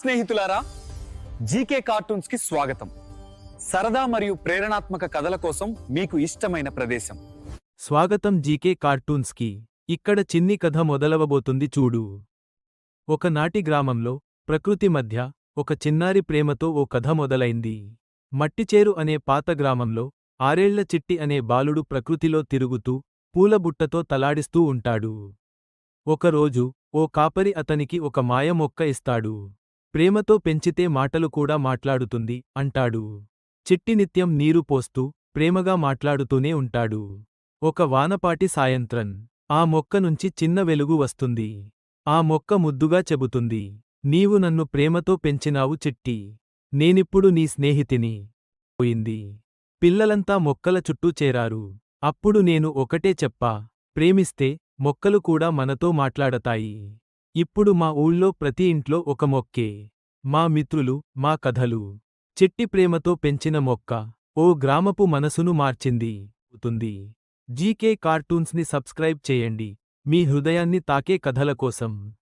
స్నేహితులారా జీకే కార్టూన్స్కి స్వాగతం. సరదా మరియు ప్రేరణాత్మక కథల కోసం మీకు ఇష్టమైన ప్రదేశం. స్వాగతం జీకే కార్టూన్స్కి. ఇక్కడ చిన్ని కథ మొదలవబోతుంది చూడు. ఒకనాటి గ్రామంలో ప్రకృతి మధ్య ఒక చిన్నారి ప్రేమతో ఓ కథ మొదలైంది. మట్టిచేరు అనే పాత గ్రామంలో ఆరేళ్ళ చిట్టి అనే బాలుడు ప్రకృతిలో తిరుగుతూ పూలబుట్టతో తలాడిస్తూ ఉంటాడు. ఒకరోజు ఓ కాపరి అతనికి ఒక మాయ మొక్క ఇస్తాడు. ప్రేమతో పెంచితే మాటలు కూడా మాట్లాడుతుంది అంటాడు. చిట్టి నిత్యం నీరు పోస్తూ ప్రేమగా మాట్లాడుతూనే ఉంటాడు. ఒక వానపాటి సాయంత్రం ఆ మొక్క నుంచి చిన్న వెలుగు వస్తుంది. ఆ మొక్క ముద్దుగా చెబుతుంది. నీవు నన్ను ప్రేమతో పెంచినావు చిట్టి. నేనిప్పుడు నీ స్నేహితిని. పోయింది. పిల్లలంతా మొక్కల చుట్టూ చేరారు. అప్పుడు నేను ఒకటే చెప్పా. ప్రేమిస్తే మొక్కలు కూడా మనతో మాట్లాడతాయి. ఇప్పుడు మా ఊళ్ళో ప్రతి ఇంట్లో ఒక మొక్కే. మా మిత్రులు మా కథలు. చిట్టి ప్రేమతో పెంచిన మొక్క. ఓ గ్రామపు మనసును మార్చింది. అవుతుంది. జీకే కార్టూన్స్ని సబ్స్క్రైబ్ చేయండి. మీ హృదయాన్ని తాకే కథల కోసం.